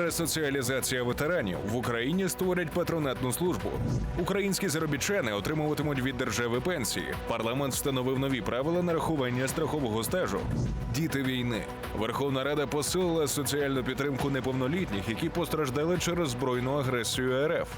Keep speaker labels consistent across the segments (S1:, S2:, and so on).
S1: Ресоціалізація ветеранів в Україні створять патронатну службу. Українські заробітчани отримуватимуть від держави пенсії. Парламент встановив нові правила нарахування страхового стажу. Діти війни. Верховна Рада посилила соціальну підтримку неповнолітніх, які постраждали через збройну агресію РФ.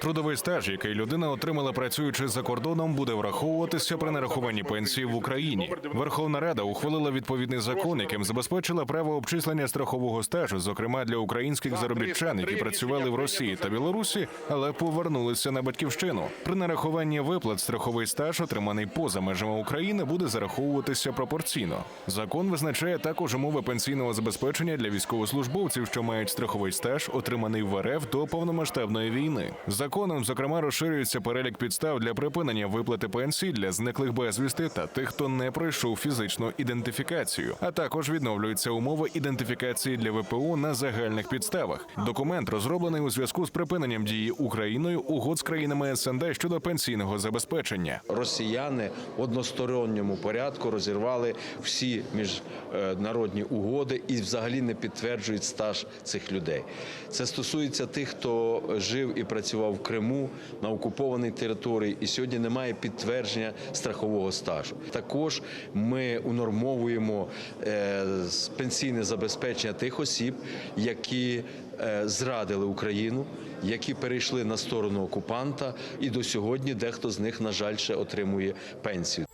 S1: Трудовий стаж, який людина отримала працюючи за кордоном, буде враховуватися при нарахуванні пенсії в Україні. Верховна Рада ухвалила відповідний закон, яким забезпечила право обчислення страхового стажу, зокрема для українських заробітчан, які працювали в Росії та Білорусі, але повернулися на батьківщину. При нарахуванні виплат страховий стаж, отриманий поза межами України, буде зараховуватися пропорційно. Закон визначає також умови пенсійного забезпечення для військовослужбовців, що мають страховий стаж, отриманий в РФ до повномасштабної війни. Законом, зокрема, розширюється перелік підстав для припинення виплати пенсій для зниклих безвісти та тих, хто не пройшов фізичну ідентифікацію. А також відновлюються умови ідентифікації для ВПО на загальних підставах. Документ розроблений у зв'язку з припиненням дії Україною угод з країнами СНД щодо пенсійного забезпечення.
S2: Росіяни в односторонньому порядку розірвали всі міжнародні угоди і взагалі не підтверджують стаж цих людей. Це стосується тих, хто жив і працював в Криму на окупованій території, і сьогодні немає підтвердження страхового стажу. Також ми унормовуємо е, пенсійне забезпечення тих осіб, які е, зрадили Україну, які перейшли на сторону окупанта, і до сьогодні дехто з них, на жаль, ще отримує пенсію.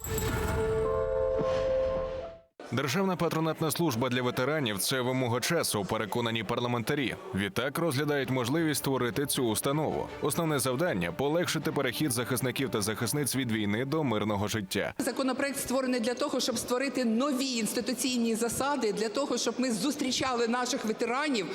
S1: Державна патронатна служба для ветеранів це вимога часу, переконані парламентарі. Відтак розглядають можливість створити цю установу. Основне завдання полегшити перехід захисників та захисниць від війни до мирного життя.
S3: Законопроект створений для того, щоб створити нові інституційні засади, для того, щоб ми зустрічали наших ветеранів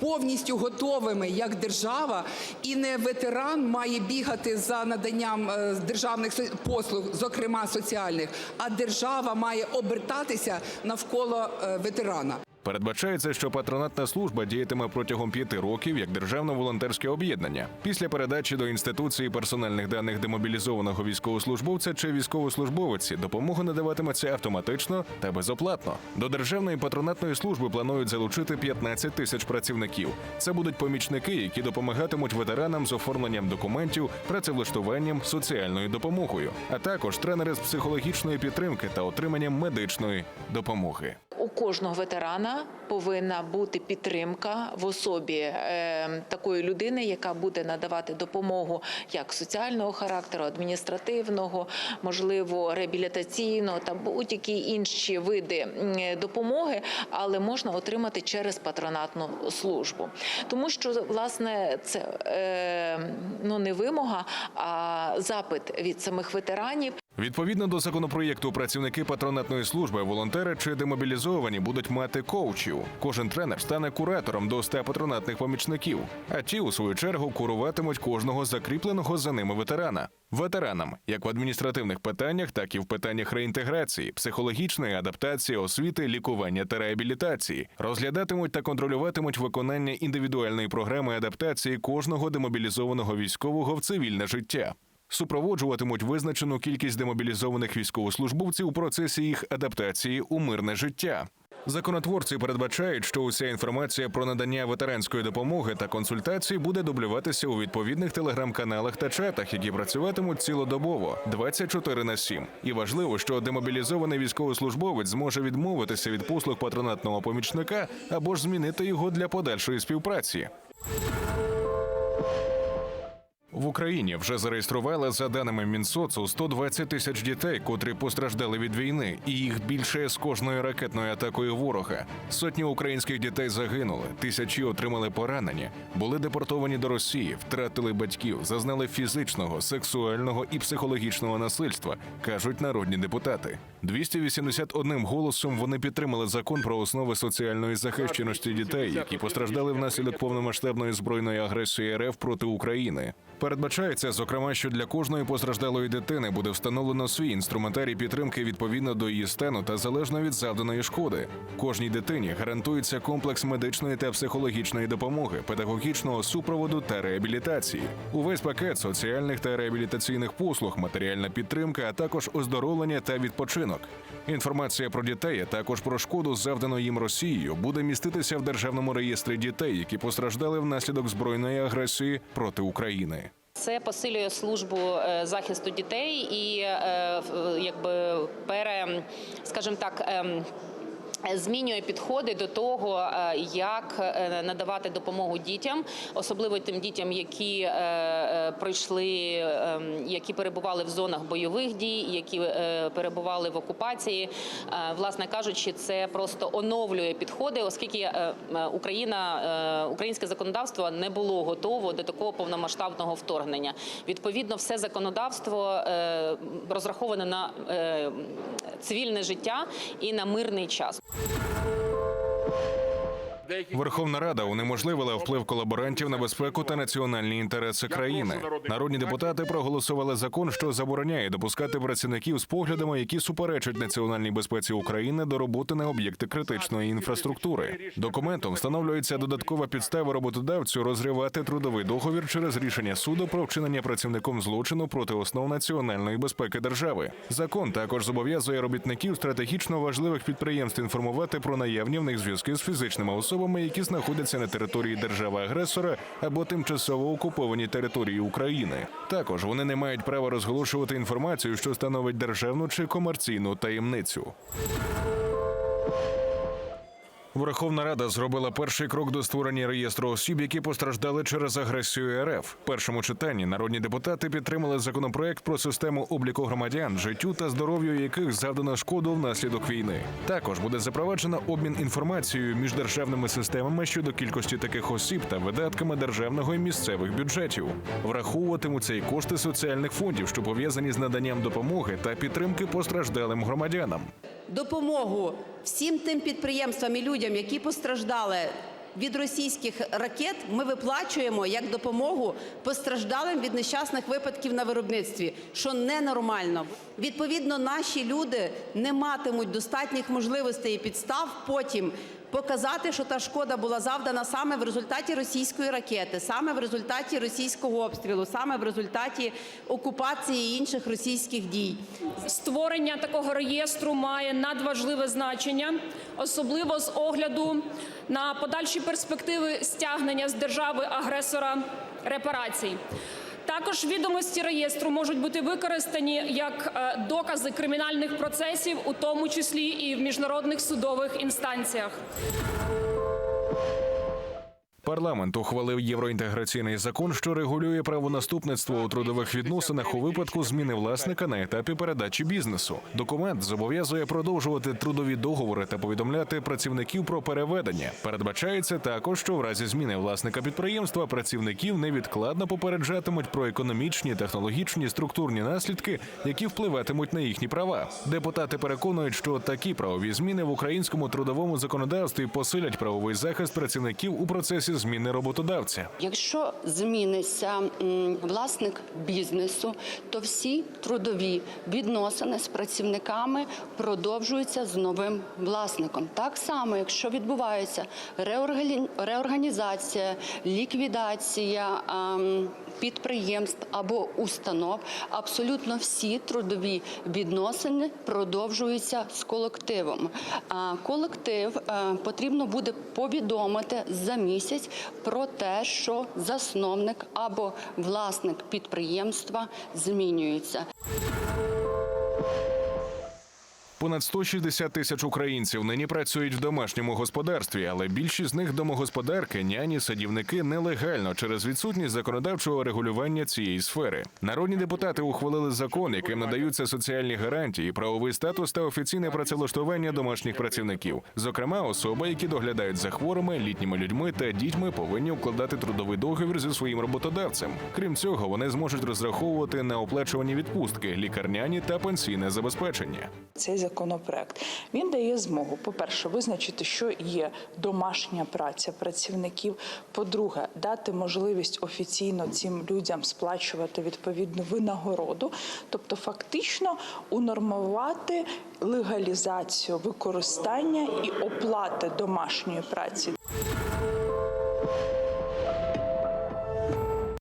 S3: повністю готовими як держава, і не ветеран має бігати за наданням е, державних послуг, зокрема соціальних, а держава має обертатися навколо е, ветерана.
S1: Передбачається, що патронатна служба діятиме протягом п'яти років як державне волонтерське об'єднання. Після передачі до інституції персональних даних демобілізованого військовослужбовця чи військовослужбовиці допомога надаватиметься автоматично та безоплатно. До державної патронатної служби планують залучити 15 тисяч працівників. Це будуть помічники, які допомагатимуть ветеранам з оформленням документів, працевлаштуванням, соціальною допомогою, а також тренери з психологічної підтримки та отриманням медичної допомоги.
S4: У кожного ветерана повинна бути підтримка в особі е, такої людини, яка буде надавати допомогу як соціального характеру, адміністративного, можливо, реабілітаційного та будь-які інші види допомоги, але можна отримати через патронатну службу, тому що власне це е, ну не вимога, а запит від самих ветеранів.
S1: Відповідно до законопроєкту, працівники патронатної служби, волонтери чи демобілізовані будуть мати коучів. Кожен тренер стане куратором до 100 патронатних помічників, а ті, у свою чергу, куруватимуть кожного закріпленого за ними ветерана. Ветеранам, як в адміністративних питаннях, так і в питаннях реінтеграції, психологічної адаптації, освіти, лікування та реабілітації, розглядатимуть та контролюватимуть виконання індивідуальної програми адаптації кожного демобілізованого військового в цивільне життя супроводжуватимуть визначену кількість демобілізованих військовослужбовців у процесі їх адаптації у мирне життя. Законотворці передбачають, що уся інформація про надання ветеранської допомоги та консультацій буде дублюватися у відповідних телеграм-каналах та чатах, які працюватимуть цілодобово 24 на 7. І важливо, що демобілізований військовослужбовець зможе відмовитися від послуг патронатного помічника або ж змінити його для подальшої співпраці. В Україні вже зареєстрували за даними Мінсоцу 120 тисяч дітей, котрі постраждали від війни, і їх більше з кожною ракетною атакою ворога. Сотні українських дітей загинули, тисячі отримали поранення, були депортовані до Росії, втратили батьків, зазнали фізичного, сексуального і психологічного насильства, кажуть народні депутати. 281 голосом вони підтримали закон про основи соціальної захищеності дітей, які постраждали внаслідок повномасштабної збройної агресії РФ проти України. Передбачається, зокрема, що для кожної постраждалої дитини буде встановлено свій інструментарій підтримки відповідно до її стану та залежно від завданої шкоди. Кожній дитині гарантується комплекс медичної та психологічної допомоги, педагогічного супроводу та реабілітації. Увесь пакет соціальних та реабілітаційних послуг, матеріальна підтримка, а також оздоровлення та відпочинок. Інформація про дітей, а також про шкоду, завдану їм Росією, буде міститися в державному реєстрі дітей, які постраждали внаслідок збройної агресії проти України.
S5: Це посилює службу е, захисту дітей і е, якби пере, скажімо так. Ем, Змінює підходи до того, е, як е, надавати допомогу дітям, особливо тим дітям, які е, пройшли, е, які перебували в зонах бойових дій, які перебували в окупації. Власне кажучи, це просто оновлює підходи, оскільки Україна, українське законодавство не було готово до такого повномасштабного вторгнення. Відповідно, все законодавство розраховане на цивільне життя і на мирний час.
S1: you Верховна Рада унеможливила вплив колаборантів на безпеку та національні інтереси країни. Народні депутати проголосували закон, що забороняє допускати працівників з поглядами, які суперечать національній безпеці України до роботи на об'єкти критичної інфраструктури. Документом встановлюється додаткова підстава роботодавцю розривати трудовий договір через рішення суду про вчинення працівником злочину проти основ національної безпеки держави. Закон також зобов'язує робітників стратегічно важливих підприємств інформувати про наявні в них зв'язки з фізичними особами, які знаходяться на території держави-агресора або тимчасово окупованій території України. Також вони не мають права розголошувати інформацію, що становить державну чи комерційну таємницю. Верховна Рада зробила перший крок до створення реєстру осіб, які постраждали через агресію РФ. В першому читанні народні депутати підтримали законопроект про систему обліку громадян, життю та здоров'ю яких завдано шкоду внаслідок війни. Також буде запроваджено обмін інформацією між державними системами щодо кількості таких осіб та видатками державного і місцевих бюджетів. Враховуватимуться і кошти соціальних фондів, що пов'язані з наданням допомоги та підтримки постраждалим громадянам.
S6: Допомогу всім тим підприємствам і людям, які постраждали від російських ракет, ми виплачуємо як допомогу постраждалим від нещасних випадків на виробництві, що ненормально. Відповідно, наші люди не матимуть достатніх можливостей і підстав потім. Показати, що та шкода була завдана саме в результаті російської ракети, саме в результаті російського обстрілу, саме в результаті окупації інших російських дій.
S7: Створення такого реєстру має надважливе значення, особливо з огляду на подальші перспективи стягнення з держави-агресора репарацій. Також відомості реєстру можуть бути використані як е, докази кримінальних процесів, у тому числі і в міжнародних судових інстанціях.
S1: Парламент ухвалив євроінтеграційний закон, що регулює правонаступництво у трудових відносинах у випадку зміни власника на етапі передачі бізнесу. Документ зобов'язує продовжувати трудові договори та повідомляти працівників про переведення. Передбачається також, що в разі зміни власника підприємства працівників невідкладно попереджатимуть про економічні, технологічні, структурні наслідки, які впливатимуть на їхні права. Депутати переконують, що такі правові зміни в українському трудовому законодавстві посилять правовий захист працівників у процесі зміни роботодавця.
S8: Якщо зміниться власник бізнесу, то всі трудові відносини з працівниками продовжуються з новим власником. Так само, якщо відбувається реоргані- реорганізація, ліквідація. Підприємств або установ абсолютно всі трудові відносини продовжуються з колективом. А колектив е, потрібно буде повідомити за місяць про те, що засновник або власник підприємства змінюється.
S1: Понад 160 тисяч українців нині працюють в домашньому господарстві, але більшість з них домогосподарки, няні, садівники нелегально через відсутність законодавчого регулювання цієї сфери. Народні депутати ухвалили закон, яким надаються соціальні гарантії, правовий статус та офіційне працевлаштування домашніх працівників. Зокрема, особи, які доглядають за хворими, літніми людьми та дітьми, повинні укладати трудовий договір зі своїм роботодавцем. Крім цього, вони зможуть розраховувати на оплачувані відпустки, лікарняні та пенсійне забезпечення.
S9: Цей законопроект. Він дає змогу, по-перше, визначити, що є домашня праця працівників. По-друге, дати можливість офіційно цим людям сплачувати відповідну винагороду, тобто фактично унормувати легалізацію використання і оплати домашньої праці.